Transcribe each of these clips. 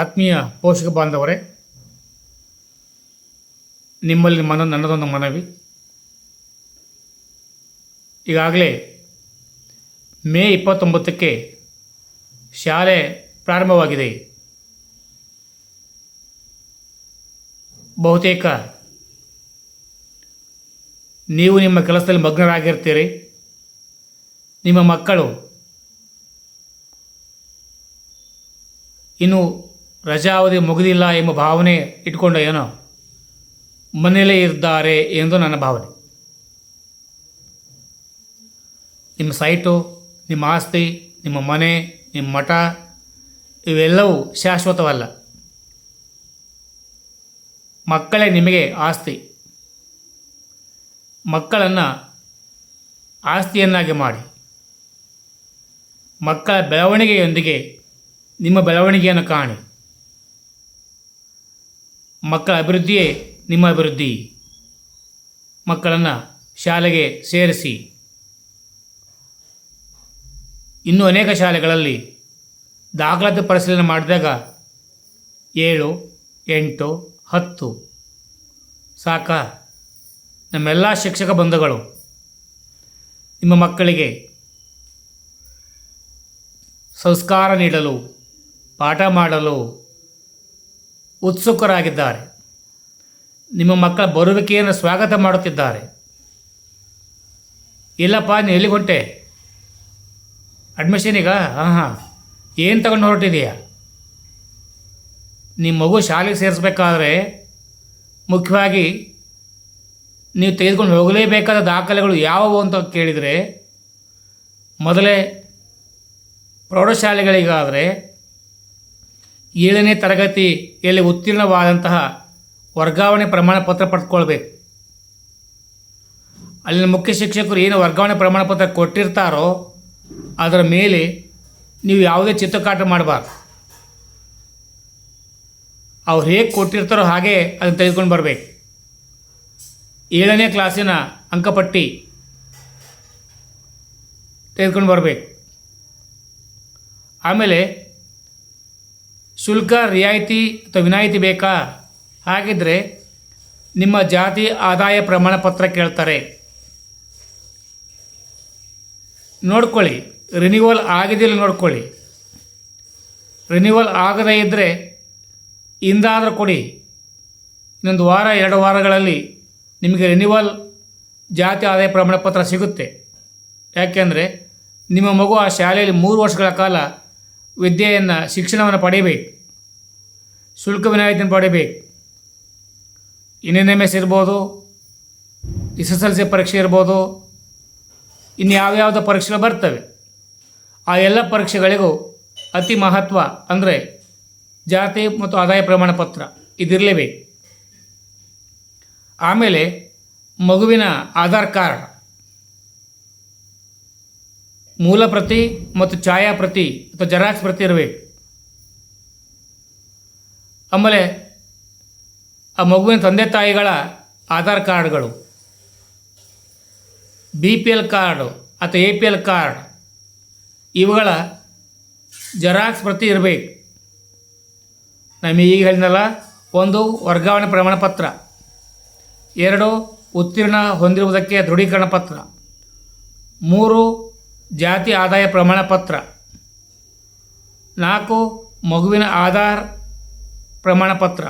ಆತ್ಮೀಯ ಪೋಷಕ ಬಾಂಧವರೇ, ನಿಮ್ಮಲ್ಲಿ ಮನ, ನನ್ನದೊಂದು ಮನವಿ. ಈಗಾಗಲೇ ಮೇ ಇಪ್ಪತ್ತೊಂಬತ್ತಕ್ಕೆ ಶಾಲೆ ಪ್ರಾರಂಭವಾಗಿದೆ. ಬಹುತೇಕ ನೀವು ನಿಮ್ಮ ಕೆಲಸದಲ್ಲಿ ಮಗ್ನರಾಗಿರ್ತೀರಿ. ನಿಮ್ಮ ಮಕ್ಕಳು ಇನ್ನು ರಜಾವಧಿ ಮುಗಿದಿಲ್ಲ ಎಂಬ ಭಾವನೆ ಇಟ್ಕೊಂಡು ಏನೋ? ಮನೆಯಲ್ಲೇ ಇದ್ದಾರೆ ಎಂದು ನನ್ನ ಭಾವನೆ. ನಿಮ್ಮ ಸೈಟು, ನಿಮ್ಮ ಆಸ್ತಿ, ನಿಮ್ಮ ಮನೆ, ನಿಮ್ಮ ಮಠ, ಇವೆಲ್ಲವೂ ಶಾಶ್ವತವಲ್ಲ. ಮಕ್ಕಳೇ ನಿಮಗೆ ಆಸ್ತಿ. ಮಕ್ಕಳನ್ನು ಆಸ್ತಿಯನ್ನಾಗಿ ಮಾಡಿ. ಮಕ್ಕಳ ಬೆಳವಣಿಗೆಯೊಂದಿಗೆ ನಿಮ್ಮ ಬೆಳವಣಿಗೆಯನ್ನು ಕಾಣಿ. ಮಕ್ಕಳ ಅಭಿವೃದ್ಧಿಯೇ ನಿಮ್ಮ ಅಭಿವೃದ್ಧಿ. ಮಕ್ಕಳನ್ನು ಶಾಲೆಗೆ ಸೇರಿಸಿ. ಇನ್ನೂ ಅನೇಕ ಶಾಲೆಗಳಲ್ಲಿ ದಾಖಲಾತಿ ಪರಿಶೀಲನೆ ಮಾಡಿದಾಗ ಏಳು, ಎಂಟು, ಹತ್ತು. ಸಾಕ. ನಮ್ಮೆಲ್ಲ ಶಿಕ್ಷಕ ಬಂಧುಗಳು, ನಿಮ್ಮ ಮಕ್ಕಳಿಗೆ ಸಂಸ್ಕಾರ ನೀಡಲು, ಪಾಠ ಮಾಡಲು ಉತ್ಸುಕರಾಗಿದ್ದಾರೆ. ನಿಮ್ಮ ಮಕ್ಕಳ ಬರುವಿಕೆಯನ್ನು ಸ್ವಾಗತ ಮಾಡುತ್ತಿದ್ದಾರೆ. ಇಲ್ಲಪ್ಪ, ನೀನು ಎಲ್ಲಿಗೆ ಹೊಂಟೆ? ಅಡ್ಮಿಷನ್ ಈಗ? ಹಾಂ ಹಾಂ. ಏನು ತಗೊಂಡು ಹೊರಟಿದೆಯಾ? ನಿಮ್ಮ ಮಗು ಶಾಲೆಗೆ ಸೇರಿಸ್ಬೇಕಾದ್ರೆ ಮುಖ್ಯವಾಗಿ ನೀವು ತೆಗೆದುಕೊಂಡು ಹೋಗಲೇಬೇಕಾದ ದಾಖಲೆಗಳು ಯಾವುವು ಅಂತ ಕೇಳಿದರೆ, ಮೊದಲೇ ಪ್ರೌಢಶಾಲೆಗಳಿಗಾದರೆ ಏಳನೇ ತರಗತಿಯಲ್ಲಿ ಉತ್ತೀರ್ಣವಾದಂತಹ ವರ್ಗಾವಣೆ ಪ್ರಮಾಣ ಪತ್ರ ಪಡೆದುಕೊಳ್ಬೇಕು ಅಲ್ಲಿನ ಮುಖ್ಯ ಶಿಕ್ಷಕರು ಏನು ವರ್ಗಾವಣೆ ಪ್ರಮಾಣ ಪತ್ರ ಕೊಟ್ಟಿರ್ತಾರೋ ಅದರ ಮೇಲೆ ನೀವು ಯಾವುದೇ ಚಿತ್ರಕಾಟ ಮಾಡಬಾರ್ದು. ಅವ್ರು ಹೇಗೆ ಕೊಟ್ಟಿರ್ತಾರೋ ಹಾಗೆ ಅದನ್ನು ತೆಗೆದುಕೊಂಡು ಬರಬೇಕು. ಏಳನೇ ಕ್ಲಾಸಿನ ಅಂಕಪಟ್ಟಿ ತೆಗೆದುಕೊಂಡು ಬರಬೇಕು. ಆಮೇಲೆ ಶುಲ್ಕ ರಿಯಾಯಿತಿ ಅಥವಾ ವಿನಾಯಿತಿ ಬೇಕಾ? ಹಾಗಿದ್ದರೆ ನಿಮ್ಮ ಜಾತಿ ಆದಾಯ ಪ್ರಮಾಣ ಪತ್ರ ಕೇಳ್ತಾರೆ. ನೋಡ್ಕೊಳ್ಳಿ. ರಿನಿವಲ್ ಆಗಿದ್ದಿಲ್ಲ ನೋಡ್ಕೊಳ್ಳಿ. ರಿನಿವಲ್ ಆಗದೇ ಇದ್ದರೆ ಇಂದಾದರೂ ಕೊಡಿ. ಇನ್ನೊಂದು ವಾರ, ಎರಡು ವಾರಗಳಲ್ಲಿ ನಿಮಗೆ ರಿನಿವಲ್ ಜಾತಿ ಆದಾಯ ಪ್ರಮಾಣ ಪತ್ರ ಸಿಗುತ್ತೆ. ಯಾಕೆಂದರೆ ನಿಮ್ಮ ಮಗು ಆ ಶಾಲೆಯಲ್ಲಿ ಮೂರು ವರ್ಷಗಳ ಕಾಲ ವಿದ್ಯೆಯನ್ನು, ಶಿಕ್ಷಣವನ್ನು ಪಡೆಯಬೇಕು ಶುಲ್ಕ ವಿನಾಯಿತಿಯನ್ನು ಪಡಿಬೇಕು. ಎನ್ ಎಂ ಎಸ್ ಇರ್ಬೋದು ಎಸ್ ಎಸ್ ಎಲ್ ಸಿ ಪರೀಕ್ಷೆ ಇರ್ಬೋದು ಇನ್ನು ಯಾವ್ಯಾವುದೋ ಪರೀಕ್ಷೆಗಳು ಬರ್ತವೆ. ಆ ಎಲ್ಲ ಪರೀಕ್ಷೆಗಳಿಗೂ ಅತಿ ಮಹತ್ವ ಅಂದರೆ ಜಾತಿ ಮತ್ತು ಆದಾಯ ಪ್ರಮಾಣ ಪತ್ರ ಇದಿರಲೇಬೇಕು. ಆಮೇಲೆ ಮಗುವಿನ ಆಧಾರ್ ಕಾರ್ಡ್. ಮೂಲ ಪ್ರತಿ ಮತ್ತು ಛಾಯಾ ಪ್ರತಿ ಅಥವಾ ಜೆರಾಕ್ಸ್ ಪ್ರತಿ ಇರಬೇಕು ಆಮೇಲೆ ಆ ಮಗುವಿನ ತಂದೆ ತಾಯಿಗಳ ಆಧಾರ್ ಕಾರ್ಡ್ಗಳು. ಬಿ ಪಿ ಎಲ್ ಕಾರ್ಡು ಅಥವಾ ಎ ಪಿ ಎಲ್ ಕಾರ್ಡ್. ಇವುಗಳ ಜೆರಾಕ್ಸ್ ಪ್ರತಿ ಇರಬೇಕು ನಮಗೆ ಈಗ ಹೇಳಿದ್ನಲ್ಲ, ಒಂದು ವರ್ಗಾವಣೆ ಪ್ರಮಾಣ ಪತ್ರ. ಎರಡು ಉತ್ತೀರ್ಣ ಹೊಂದಿರುವುದಕ್ಕೆ ದೃಢೀಕರಣ ಪತ್ರ. ಮೂರು ಜಾತಿ ಆದಾಯ ಪ್ರಮಾಣ ಪತ್ರ ನಾಲ್ಕು, ಮಗುವಿನ ಆಧಾರ್ ಪ್ರಮಾಣ ಪತ್ರ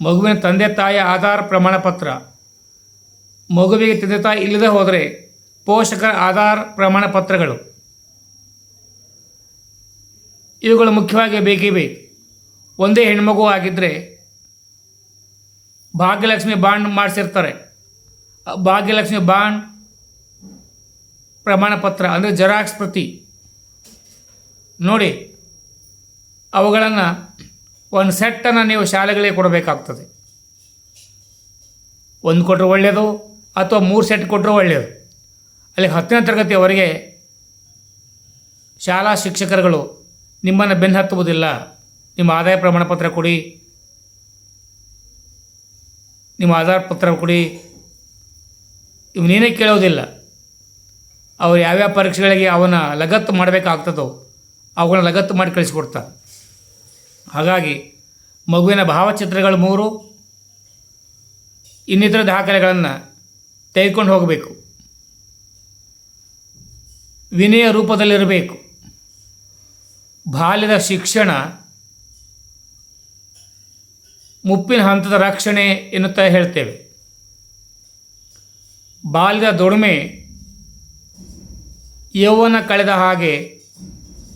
ಮಗುವಿನ ತಂದೆ ತಾಯಿಯ ಆಧಾರ್ ಪ್ರಮಾಣ ಪತ್ರ ಮಗುವಿಗೆ ತಂದೆ ತಾಯಿ ಇಲ್ಲದೆ ಹೋದರೆ ಪೋಷಕರ ಆಧಾರ್ ಪ್ರಮಾಣ ಪತ್ರಗಳು ಇವುಗಳು ಮುಖ್ಯವಾಗಿ ಬೇಕೇ ಬೇಕು ಒಂದೇ ಹೆಣ್ಮಗು ಆಗಿದ್ದರೆ ಭಾಗ್ಯಲಕ್ಷ್ಮಿ ಬಾಂಡ್ ಮಾಡಿಸಿರ್ತಾರೆ. ಭಾಗ್ಯಲಕ್ಷ್ಮಿ ಬಾಂಡ್ ಪ್ರಮಾಣ ಪತ್ರ ಅಂದರೆ ಜೆರಾಕ್ಸ್ ಪ್ರತಿ. ನೋಡಿ, ಅವುಗಳನ್ನು ಒಂದು ಸೆಟ್ಟನ್ನು ನೀವು ಶಾಲೆಗಳಿಗೆ ಕೊಡಬೇಕಾಗ್ತದೆ. ಒಂದು ಕೊಟ್ಟರೆ ಒಳ್ಳೆಯದು, ಅಥವಾ ಮೂರು ಸೆಟ್ ಕೊಟ್ಟರೆ ಒಳ್ಳೆಯದು. ಅಲ್ಲಿ ಹತ್ತನೇ ತರಗತಿಯವರೆಗೆ ಶಾಲಾ ಶಿಕ್ಷಕರುಗಳು ನಿಮ್ಮನ್ನು ಬೆನ್ನು ಹತ್ತುವುದಿಲ್ಲ ನಿಮ್ಮ ಆದಾಯ ಪ್ರಮಾಣ ಪತ್ರ ಕೊಡಿ. ನಿಮ್ಮ ಆಧಾರ್ ಪತ್ರ ಕೊಡಿ. ಇವನೇನೇ ಕೇಳೋದಿಲ್ಲ. ಅವ್ರು ಯಾವ್ಯಾವ ಪರೀಕ್ಷೆಗಳಿಗೆ ಅವನ ಲಗತ್ತು ಮಾಡಬೇಕಾಗ್ತದೋ ಅವುಗಳನ್ನ ಲಗತ್ತು ಮಾಡಿ ಕಳಿಸ್ಕೊಡ್ತಾರೆ. ಹಾಗಾಗಿ ಮಗುವಿನ ಭಾವಚಿತ್ರಗಳು ಮೂರು, ಇನ್ನಿತರ ದಾಖಲೆಗಳನ್ನು ತೆಗೆದುಕೊಂಡು ಹೋಗಬೇಕು. ವಿನಯ ರೂಪದಲ್ಲಿರಬೇಕು. ಬಾಲ್ಯದ ಶಿಕ್ಷಣ ಮುಪ್ಪಿನ ಹಂತದ ರಕ್ಷಣೆ ಎನ್ನುತ್ತಾ ಹೇಳ್ತೇವೆ. ಬಾಲ್ಯದ ದುಡಿಮೆ ಯೌವನ ಕಳೆದ ಹಾಗೆ,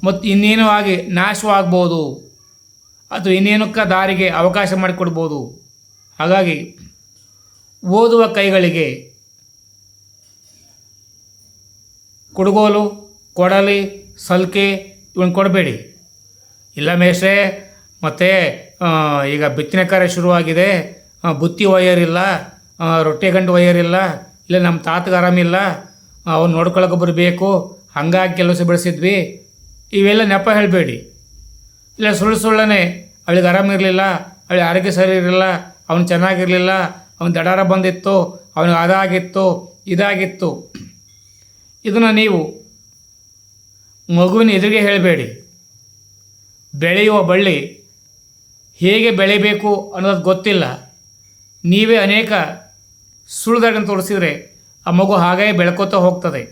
ಮತ್ತು ಇನ್ನೇನೋ ಆಗಿ ನಾಶವಾಗ್ಬೋದು? ಅಥವಾ ಇನ್ನೇನಕ್ಕ ದಾರಿಗೆ ಅವಕಾಶ ಮಾಡಿಕೊಡ್ಬೋದು? ಹಾಗಾಗಿ, ಓದುವ ಕೈಗಳಿಗೆ ಕುಡುಗೋಲು, ಕೊಡಲಿ, ಸಲ್ಕೆ ಇವನ್ನ ಕೊಡಬೇಡಿ. ಇಲ್ಲ ಮೇಷ್ರೆ ಮತ್ತು ಈಗ ಬಿತ್ತನೆ ಕಾರ್ಯ ಶುರುವಾಗಿದೆ ಬುತ್ತಿ ಒಯ್ಯರಿಲ್ಲ ರೊಟ್ಟೆ ಗಂಡು ವಯರ್ ಇಲ್ಲ ಇಲ್ಲ ನಮ್ಮ ತಾತಗೆ ಆರಾಮಿಲ್ಲ ಅವ್ನು ನೋಡ್ಕೊಳಕ್ಕೆ ಬರಬೇಕು ಹಂಗಾಗಿ ಕೆಲಸ ಬೆಳೆಸಿದ್ವಿ. ಇವೆಲ್ಲ ನೆಪ ಹೇಳಬೇಡಿ. ಇಲ್ಲ, ಸುಳ್ಳು ಸುಳ್ಳನೆ. ಅವಳಿಗೆ ಆರಾಮಿರಲಿಲ್ಲ ಅವಳಿಗೆ ಆರೋಗ್ಯ ಸರಿ ಇರಲಿಲ್ಲ, ಅವನು ಚೆನ್ನಾಗಿರಲಿಲ್ಲ, ಅವನ ದಡಾರ ಬಂದಿತ್ತು ಅವನಿಗೆ ಅದಾಗಿತ್ತು, ಇದಾಗಿತ್ತು. ಇದನ್ನು ನೀವು ಮಗುವಿನ ಎದುರಿಗೆ ಹೇಳಬೇಡಿ. ಬೆಳೆಯುವ ಬಳ್ಳಿ ಹೇಗೆ ಬೆಳೆಯಬೇಕು ಅನ್ನೋದು ಗೊತ್ತಿಲ್ಲ. ನೀವೇ ಅನೇಕ ಸುಳ್ಳುಗಳನ್ನು ತೋರಿಸಿದರೆ ಆ ಮಗು ಹಾಗೇ ಬೆಳ್ಕೋತಾ ಹೋಗ್ತದೆ.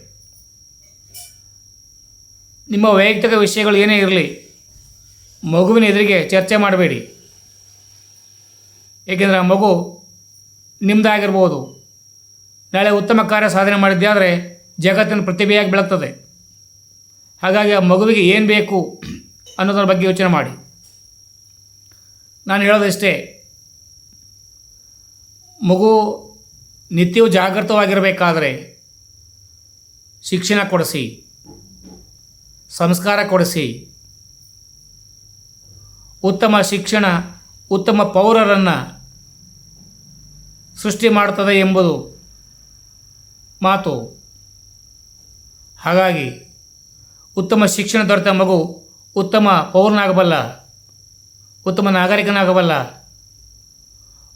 ನಿಮ್ಮ ವೈಯಕ್ತಿಕ ವಿಷಯಗಳು ಏನೇ ಇರಲಿ, ಮಗುವಿನ ಎದುರಿಗೆ ಚರ್ಚೆ ಮಾಡಬೇಡಿ. ಏಕೆಂದರೆ ಆ ಮಗು ನಿಮ್ಮದಾಗಿರ್ಬೋದು ನಾಳೆ ಉತ್ತಮ ಕಾರ್ಯ ಸಾಧನೆ ಮಾಡಿದ್ದೆ ಆದರೆ ಜಗತ್ತಿನ ಪ್ರತಿಭೆಯಾಗಿ ಬೆಳಗ್ತದೆ. ಹಾಗಾಗಿ ಆ ಮಗುವಿಗೆ ಏನು ಬೇಕು ಅನ್ನೋದ್ರ ಬಗ್ಗೆ ಯೋಚನೆ ಮಾಡಿ. ನಾನು ಹೇಳೋದಷ್ಟೇ, ಮಗು ನಿತ್ಯವೂ ಜಾಗೃತವಾಗಿರಬೇಕಾದ್ರೆ ಶಿಕ್ಷಣ ಕೊಡಿಸಿ, ಸಂಸ್ಕಾರ ಕೊಡಿಸಿ, ಉತ್ತಮ ಶಿಕ್ಷಣ, ಉತ್ತಮ ಪೌರರನ್ನು ಸೃಷ್ಟಿ ಮಾಡುತ್ತದೆ ಎಂಬುದು ಮಾತು. ಹಾಗಾಗಿ ಉತ್ತಮ ಶಿಕ್ಷಣ ದೊರೆತ ಮಗು ಉತ್ತಮ ಪೌರನಾಗಬಲ್ಲ, ಉತ್ತಮ ನಾಗರಿಕನಾಗಬಲ್ಲ,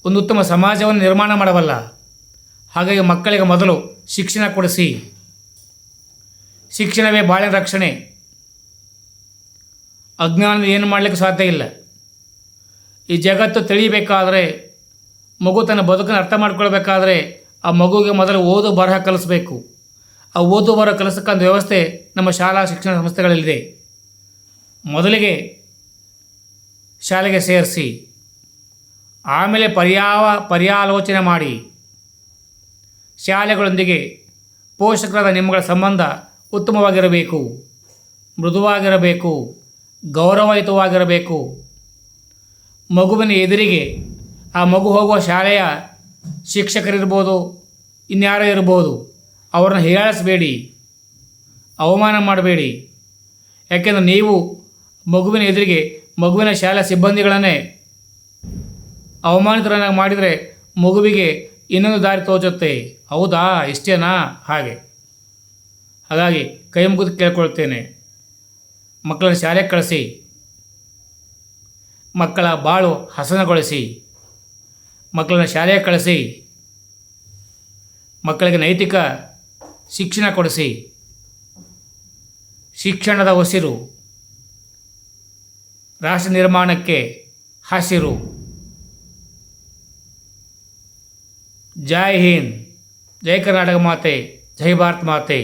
ಒಂದು ಉತ್ತಮ ಸಮಾಜವನ್ನು ನಿರ್ಮಾಣ ಮಾಡಬಲ್ಲ ಹಾಗಾಗಿ ಮಕ್ಕಳಿಗೆ ಮೊದಲು ಶಿಕ್ಷಣ ಕೊಡಿಸಿ. ಶಿಕ್ಷಣವೇ ಬಾಳಿನ ರಕ್ಷಣೆ. ಅಜ್ಞಾನ ಏನು ಮಾಡಲಿಕ್ಕೆ ಸಾಧ್ಯ ಇಲ್ಲ. ಈ ಜಗತ್ತು ತಿಳಿಯಬೇಕಾದರೆ, ಮಗು ತನ್ನ ಬದುಕನ್ನು ಅರ್ಥ ಮಾಡ್ಕೊಳ್ಬೇಕಾದ್ರೆ ಆ ಮಗುವಿಗೆ ಮೊದಲು ಓದು ಬರಹ ಕಲಿಸ್ಬೇಕು. ಆ ಓದು ಬರಹ ಕಲಿಸಕ್ಕಂಥ ವ್ಯವಸ್ಥೆ ನಮ್ಮ ಶಾಲಾ ಶಿಕ್ಷಣ ಸಂಸ್ಥೆಗಳಲ್ಲಿದೆ. ಮೊದಲಿಗೆ ಶಾಲೆಗೆ ಸೇರಿಸಿ. ಆಮೇಲೆ ಪರ್ಯಾವ ಪರ್ಯಾಲೋಚನೆ ಮಾಡಿ. ಶಾಲೆಗಳೊಂದಿಗೆ ಪೋಷಕರಾದ ನಿಮ್ಮಗಳ ಸಂಬಂಧ ಉತ್ತಮವಾಗಿರಬೇಕು, ಮೃದುವಾಗಿರಬೇಕು ಗೌರವಯುತವಾಗಿರಬೇಕು ಮಗುವಿನ ಎದುರಿಗೆ ಆ ಮಗು ಹೋಗುವ ಶಾಲೆಯ ಶಿಕ್ಷಕರಿರ್ಬೋದು, ಇನ್ಯಾರೋ ಇರ್ಬೋದು, ಅವರನ್ನು ಹೀಯಾಳಿಸಬೇಡಿ ಅವಮಾನ ಮಾಡಬೇಡಿ. ಯಾಕೆಂದರೆ ನೀವು ಮಗುವಿನ ಎದುರಿಗೆ ಮಗುವಿನ ಶಾಲಾ ಸಿಬ್ಬಂದಿಗಳನ್ನೇ ಅವಮಾನಿತರನ್ನಾಗಿ ಮಾಡಿದರೆ ಮಗುವಿಗೆ ಇನ್ನೊಂದು ದಾರಿ ತೋಚುತ್ತೆ. ಹೌದಾ? ಇಷ್ಟೇನಾ ಹಾಗೆ. ಹಾಗಾಗಿ ಕೈ ಮುಗಿದು ಕೇಳ್ಕೊಳ್ತೇನೆ. ಮಕ್ಕಳನ್ನ ಶಾಲೆಗೆ ಕಳಿಸಿ. ಮಕ್ಕಳ ಬಾಳು ಹಸನಗೊಳಿಸಿ. ಮಕ್ಕಳನ್ನ ಶಾಲೆಗೆ ಕಳಿಸಿ. ಮಕ್ಕಳಿಗೆ ನೈತಿಕ ಶಿಕ್ಷಣ ಕೊಡಿಸಿ. ಶಿಕ್ಷಣದ ಉಸಿರು ರಾಷ್ಟ್ರ ನಿರ್ಮಾಣಕ್ಕೆ ಹಸಿರು. ಜೈ ಹಿಂದ್. ಜೈ ಕರ್ನಾಟಕ ಮಾತೆ ಜೈ ಭಾರತ್ ಮಾತೆ